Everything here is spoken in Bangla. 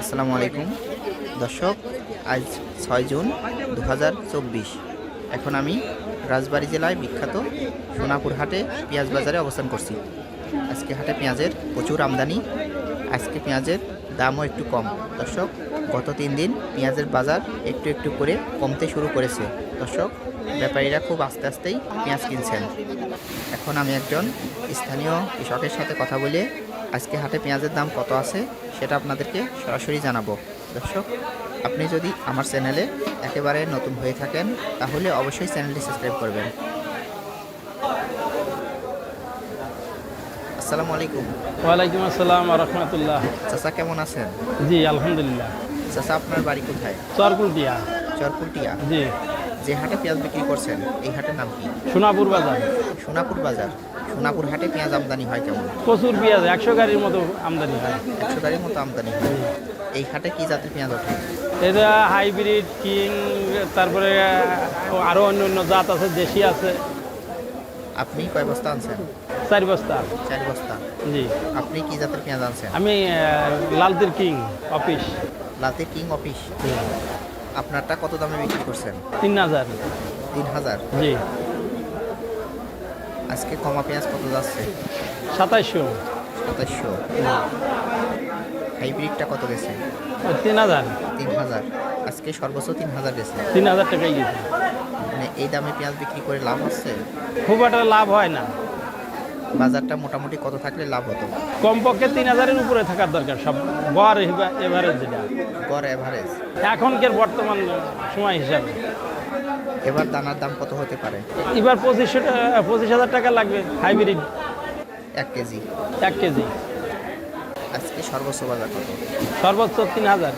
আসসালামু আলাইকুম। দর্শক, আজ ছয় জুন দু হাজার চব্বিশ। এখন আমি রাজবাড়ি জেলায় বিখ্যাত সোনাপুর হাটে পেঁয়াজ বাজারে অবস্থান করছি। আজকে হাটে পেঁয়াজের প্রচুর আমদানি। আজকে পেঁয়াজের দামও একটু কম। দর্শক, গত তিন দিন পেঁয়াজের বাজার একটু একটু করে কমতে শুরু করেছে। দর্শক, ব্যাপারীরা খুব আস্তে আস্তেই পেঁয়াজ কিনছেন। এখন আমি একজন স্থানীয় কৃষকের সাথে কথা বলে আজকে হাটে পেঁয়াজের দাম কত আছে সেটা আপনাদেরকে সরাসরি জানাব। দর্শক, আপনি যদি আমার চ্যানেলে একেবারে নতুন হয়ে থাকেন, তাহলে অবশ্যই চ্যানেলটি সাবস্ক্রাইব করবেন। আসসালামু আলাইকুম। ওয়ালাইকুম আসসালাম রহমতুল্লাহ। চাচা কেমন আছেন? জি আলহামদুলিল্লাহ। চাচা আপনার বাড়ি কোথায়? চরকুলটিয়া। চরকুটিয়া জি। যে হাটে পেঁয়াজ বিক্রি করছেন এই হাটের নাম কি? সোনাপুর বাজার। সোনাপুর বাজার। সোনাপুর হাটে পেঁয়াজ আমদানি হয় কেমন? প্রচুর পেঁয়াজ একশো গাড়ির মতো আমদানি হয়। একশো গাড়ির মতো আমদানি হয়। এই হাটে কি জাতের পেঁয়াজ ওঠে এটা হাইব্রিড কিং তারপরে আরও অন্য অন্য জাত আছে দেশি আছে। আপনি কয় বস্তা আনছেন? চারি বস্তা। চার বস্তা। জি। আপনি কি জাতের পেঁয়াজ আনছেন? আমি লালদির কিং অফিস। লাতে কিং অফিস। আপনারটা কত দামে বিক্রি করছেন? তিন হাজার। তিন হাজার? জি। আজকে কমা পেঁয়াজ কত যাচ্ছে? সাতাইশশো। সাতাশশো হাইব্রিডটা কত গেছে? তিন হাজার। তিন হাজার। আজকে সর্বোচ্চ তিন হাজার গেছে। তিন হাজার টাকাই গেছে। মানে এই দামে পেঁয়াজ বিক্রি করে লাভ হচ্ছে খুব একটা লাভ হয় না। বাজারটা মোটামুটি কত থাকলে লাভ হতো? কমপক্ষে তিন হাজারের উপরে থাকার দরকার সব গড় এভারেজ যেটা। গড় এভারেজ। এখনকার বর্তমান সময় হিসাবে। এবার দানার দাম কত হতে পারে? এবার পঁচিশশো টাকা- পঁচিশ হাজার টাকা লাগবে হাইব্রিড। এক কেজি। এক কেজি। আজকে সর্বোচ্চ বাজার কত? সর্বোচ্চ তিন হাজার।